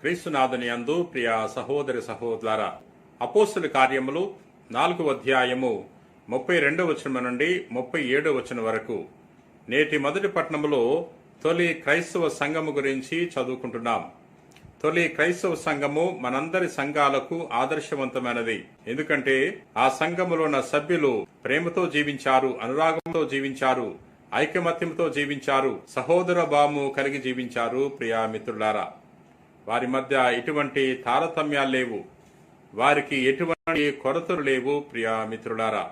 క్రీస్తునాథుని అందు ప్రియ సహోదరి సహోదర అపోస్తుల కార్యములు నాలుగు అధ్యాయము ముప్పై రెండవ వచనం నుండి ముప్పై ఏడవ వచనం వరకు. నేటి మొదటి పట్టణంలో తొలి క్రైస్తవ సంఘము గురించి చదువుకుంటున్నాం. తొలి క్రైస్తవ సంఘము మనందరి సంఘాలకు ఆదర్శవంతమైనది. ఎందుకంటే ఆ సంఘములో ఉన్న సభ్యులు ప్రేమతో జీవించారు అనురాగంతో జీవించారు ఐకమత్యంతో జీవించారు సహోదర భావము కలిగి జీవించారు ప్రియా మిత్రులారా. వారి మధ్య ఎటువంటి తారతమ్యాలు లేవు. వారికి ఎటువంటి కొరతలు లేవు ప్రియా మిత్రులారా.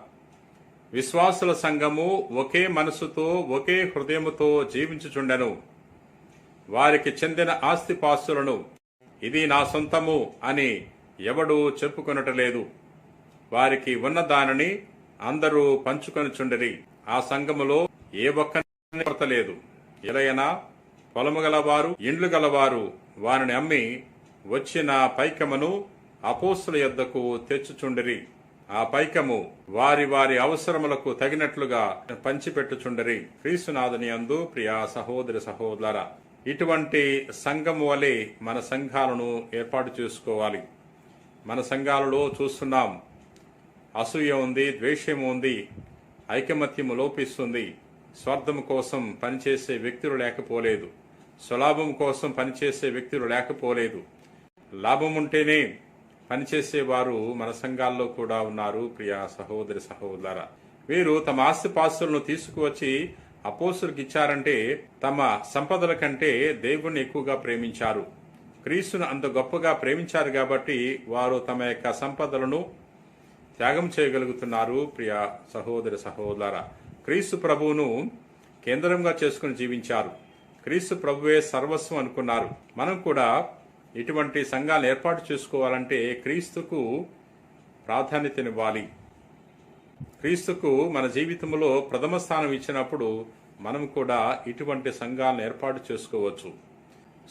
విశ్వాసుల సంఘము ఒకే మనసుతో ఒకే హృదయముతో జీవించుచుండెను. వారికి చెందిన ఆస్తిపాస్తులను ఇది నా సొంతము అని ఎవడూ చెప్పుకొనటలేదు. వారికి ఉన్న దానిని అందరూ పంచుకొనుచుండరి. ఆ సంఘములో ఏ ఒక్క కొరత లేదు. ఎలయనా పొలము గలవారు ఇండ్లు గలవారు వారిని అమ్మి వచ్చిన పైకమును అపోస్తుల యొద్దకు తెచ్చుచుండరి. ఆ పైకము వారి వారి అవసరములకు తగినట్లుగా పంచిపెట్టుచుండరి. క్రీస్తునాథుని అందు ప్రియా సహోదరి సహోదర ఇటువంటి సంఘము వలె మన సంఘాలను ఏర్పాటు చేసుకోవాలి. మన సంఘాలలో చూస్తున్నాం అసూయ ఉంది ద్వేషము ఉంది ఐకమత్యము లోపిస్తుంది. స్వార్థం కోసం పనిచేసే వ్యక్తులు లేకపోలేదు. స్వలాభం కోసం పనిచేసే వ్యక్తులు లేకపోలేదు. లాభం ఉంటేనే పనిచేసేవారు మన సంఘాల్లో కూడా ఉన్నారు ప్రియా సహోదరి సహోదర. వీరు తమ ఆస్తిపాస్తులను తీసుకువచ్చి అపోసులకు ఇచ్చారంటే తమ సంపదల కంటే దేవుణ్ణి ఎక్కువగా ప్రేమించారు. క్రీస్తును అంత గొప్పగా ప్రేమించారు కాబట్టి వారు తమ యొక్క సంపదలను త్యాగం చేయగలుగుతున్నారు ప్రియ సహోదరి సహోదర. క్రీస్తు ప్రభువును కేంద్రంగా చేసుకుని జీవించారు. క్రీస్తు ప్రభువే సర్వస్వం అనుకున్నారు. మనం కూడా ఇటువంటి సంఘాలను ఏర్పాటు చేసుకోవాలంటే క్రీస్తుకు ప్రాధాన్యతనివ్వాలి. క్రీస్తుకు మన జీవితంలో ప్రథమ స్థానం ఇచ్చినప్పుడు మనం కూడా ఇటువంటి సంఘాలను ఏర్పాటు చేసుకోవచ్చు.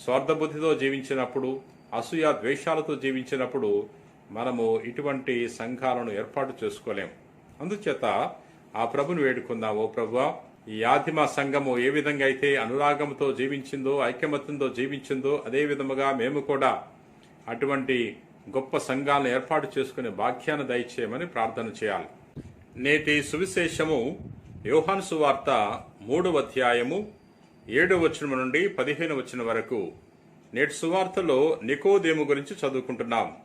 స్వార్థబుద్ధితో జీవించినప్పుడు అసూయ ద్వేషాలతో జీవించినప్పుడు మనము ఇటువంటి సంఘాలను ఏర్పాటు చేసుకోలేం. అందుచేత ఆ ప్రభుని వేడుకుందాం. ఓ ప్రభువా ఈ ఆదిమ సంఘము ఏ విధంగా అయితే అనురాగంతో జీవించిందో ఐకమత్యంతో జీవించిందో అదే విధముగా మేము కూడా అటువంటి గొప్ప సంఘాలను ఏర్పాటు చేసుకునే భాగ్యాన్ని దయచేయమని ప్రార్థన చేయాలి. నేటి సువిశేషము యోహాను సువార్త మూడవ అధ్యాయము ఏడవ వచనం నుండి పదిహేను వచనం వరకు. నేటి సువార్తలో నికోదేము గురించి చదువుకుంటున్నాం.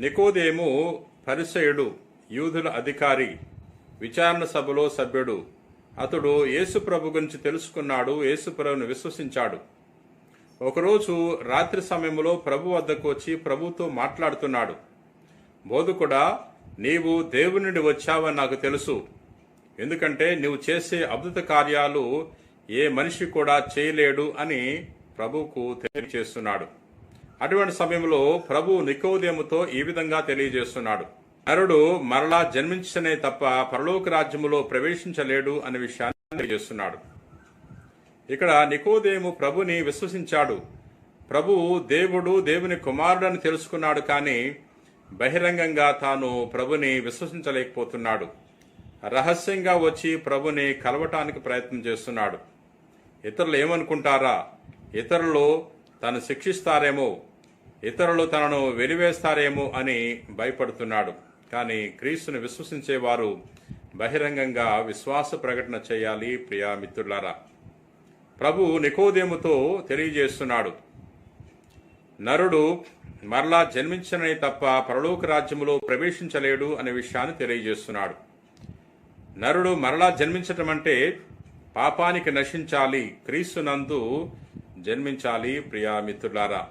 నికోదేము పరిసయుడు యూదుల అధికారి విచారణ సభలో సభ్యుడు అతడు యేసుప్రభు గురించి తెలుసుకున్నాడు యేసుప్రభుని విశ్వసించాడు. ఒకరోజు రాత్రి సమయంలో ప్రభు వద్దకు వచ్చి ప్రభుతో మాట్లాడుతున్నాడు. బోధకుడా నీవు దేవుని నుండి వచ్చావని నాకు తెలుసు. ఎందుకంటే నీవు చేసే అద్భుత కార్యాలు ఏ మనిషి కూడా చేయలేడు అని ప్రభువుకు తెలియజేస్తున్నాడు. అటువంటి సమయంలో ప్రభు నికోదేముతో ఈ విధంగా తెలియజేస్తున్నాడు. నరుడు మరలా జన్మించనే తప్ప పరలోక రాజ్యములో ప్రవేశించలేడు అనే విషయాన్ని తెలియజేస్తున్నాడు. ఇక్కడ నికోదేము ప్రభుని విశ్వసించాడు. ప్రభు దేవుడు దేవుని కుమారుడని తెలుసుకున్నాడు కానీ బహిరంగంగా తాను ప్రభుని విశ్వసించలేకపోతున్నాడు. రహస్యంగా వచ్చి ప్రభుని కలవటానికి ప్రయత్నం చేస్తున్నాడు. ఇతరులు ఏమనుకుంటారా? ఇతరులు తను శిక్షిస్తారేమో? ఇతరులు తనను వెలివేస్తారేమో అని భయపడుతున్నాడు. కానీ క్రీస్తుని విశ్వసించేవారు బహిరంగంగా విశ్వాస ప్రకటన చేయాలి ప్రియా మిత్రులారా. ప్రభు నికోదేముతో తెలియజేస్తున్నాడు. నరుడు మరలా జన్మించనని తప్ప పరలోక రాజ్యములో ప్రవేశించలేడు అనే విషయాన్ని తెలియజేస్తున్నాడు. నరుడు మరలా జన్మించటం అంటే పాపానికి నశించాలి క్రీస్తునందు జన్మించాలి ప్రియా మిత్రులారా.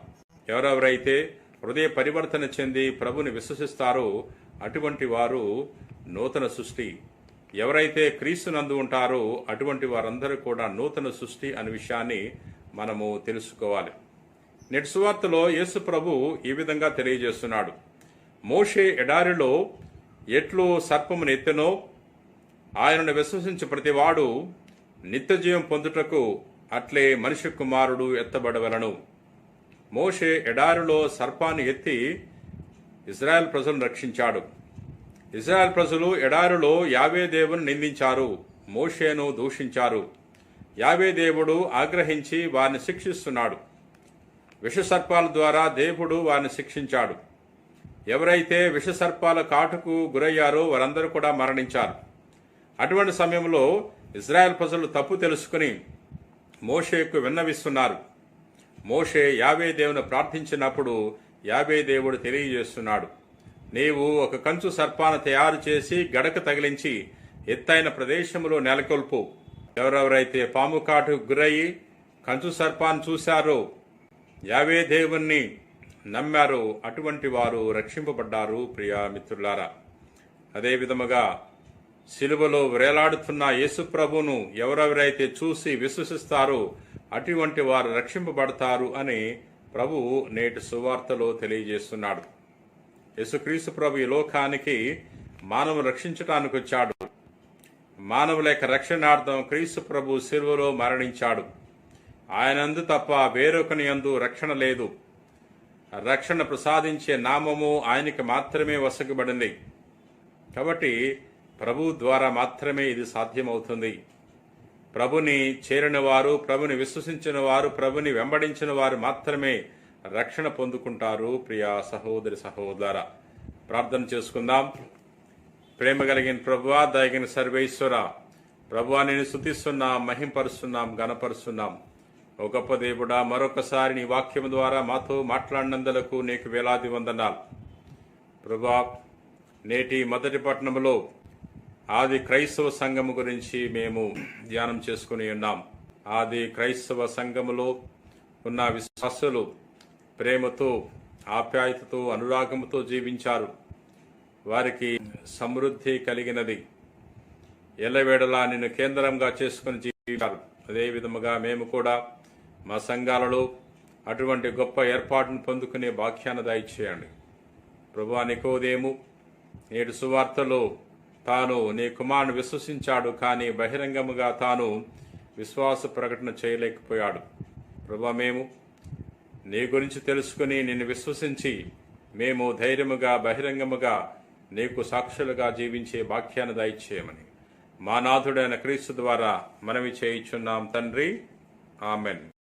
ఎవరెవరైతే హృదయ పరివర్తన చెంది ప్రభుని విశ్వసిస్తారో అటువంటి వారు నూతన సృష్టి. ఎవరైతే క్రీస్తునందు ఉంటారో అటువంటి వారందరూ కూడా నూతన సృష్టి అనే విషయాన్ని మనము తెలుసుకోవాలి. నేటి సువార్తలో యేసు ప్రభు ఈ విధంగా తెలియజేస్తున్నాడు. మోషే ఎడారిలో ఎట్లు సర్పమును ఎత్తెనో ఆయనను విశ్వసించే ప్రతివాడు నిత్యజీవం పొందుటకు అట్లే మనిషి కుమారుడు ఎత్తబడవలను. మోషే ఎడారిలో సర్పాన్ని ఎత్తి ఇజ్రాయెల్ ప్రజలను రక్షించాడు. ఇజ్రాయెల్ ప్రజలు ఎడారిలో యావే దేవుని నిందించారు. మోషేను దూషించారు. యావే దేవుడు ఆగ్రహించి వారిని శిక్షిస్తున్నాడు. విషసర్పాల ద్వారా దేవుడు వారిని శిక్షించాడు. ఎవరైతే విషసర్పాల కాటుకు గురయ్యారో వారందరూ కూడా మరణించారు. అటువంటి సమయంలో ఇజ్రాయెల్ ప్రజలు తప్పు తెలుసుకుని మోషేకు విన్నవిస్తున్నారు. మోషే యావే దేవుని ప్రార్థించినప్పుడు యాభై దేవుడు తెలియజేస్తున్నాడు. నీవు ఒక కంచు సర్పాన తయారు చేసి గడక తగిలించి ఎత్తైన ప్రదేశంలో నెలకొల్పు. ఎవరెవరైతే పాము కాటుకు గురయ్యి కంచు సర్పాన్ని చూశారో యావే దేవుణ్ణి నమ్మారో అటువంటి వారు రక్షింపబడ్డారు ప్రియా మిత్రులారా. అదే విధముగా సిలువలో వేలాడుతున్న యేసు ప్రభును ఎవరెవరైతే చూసి విశ్వసిస్తారో అటువంటి వారు రక్షింపబడతారు అని ప్రభు నేటి సువార్తలో తెలియజేస్తున్నాడు. యేసుక్రీస్తు ప్రభు ఈ లోకానికి మానవులు రక్షించటానికి వచ్చాడు. మానవుల యొక్క రక్షణార్థం క్రీస్తు ప్రభు శిలువలో మరణించాడు. ఆయనందు తప్ప వేరొకని అందు రక్షణ లేదు. రక్షణ ప్రసాదించే నామము ఆయనకి మాత్రమే వసగబడింది. కాబట్టి ప్రభు ద్వారా మాత్రమే ఇది సాధ్యమవుతుంది. ప్రభుని చేరిన వారు ప్రభుని విశ్వసించిన వారు ప్రభుని వెంబడించిన వారు మాత్రమే రక్షణ పొందుకుంటారు ప్రియా సహోదరి సహోదర. ప్రార్థన చేసుకుందాం. ప్రేమ కలిగిన ప్రభువ దయగిన సర్వేశ్వర ప్రభువా నేను స్థుతిస్తున్నాం మహింపరుస్తున్నాం గణపరుస్తున్నాం ఓ గొప్ప దేవుడా మరొకసారి నీ వాక్యం ద్వారా మాతో మాట్లాడినందులకు నీకు వేలాది వందనాలు. ప్రభా నేటి మొదటి పట్టణంలో ఆది క్రైస్తవ సంఘము గురించి మేము ధ్యానం చేసుకుని ఉన్నాం. ఆది క్రైస్తవ సంఘములో ఉన్న విశ్వాసులు ప్రేమతో ఆప్యాయతతో అనురాగముతో జీవించారు. వారికి సమృద్ధి కలిగినది. ఎల్లవేడలా నిన్ను కేంద్రంగా చేసుకుని జీవించారు. అదే విధముగా మేము కూడా మా సంఘాలలో అటువంటి గొప్ప ఏర్పాటును పొందుకునే భాగ్యాన్ని చేయండి ప్రభు నికోదేము నేటి సువార్తలో తాను నీ కుమారుని విశ్వసించాడు కానీ బహిరంగముగా తాను విశ్వాస ప్రకటన చేయలేకపోయాడు. ప్రభా మేము నీ గురించి తెలుసుకుని నిన్ను విశ్వసించి మేము ధైర్యముగా బహిరంగముగా నీకు సాక్షులుగా జీవించే వాక్యాన్ని దయచేయమని మా నాథుడైన క్రీస్తు ద్వారా మనవి చేయించున్నాం తండ్రి. ఆమెన్.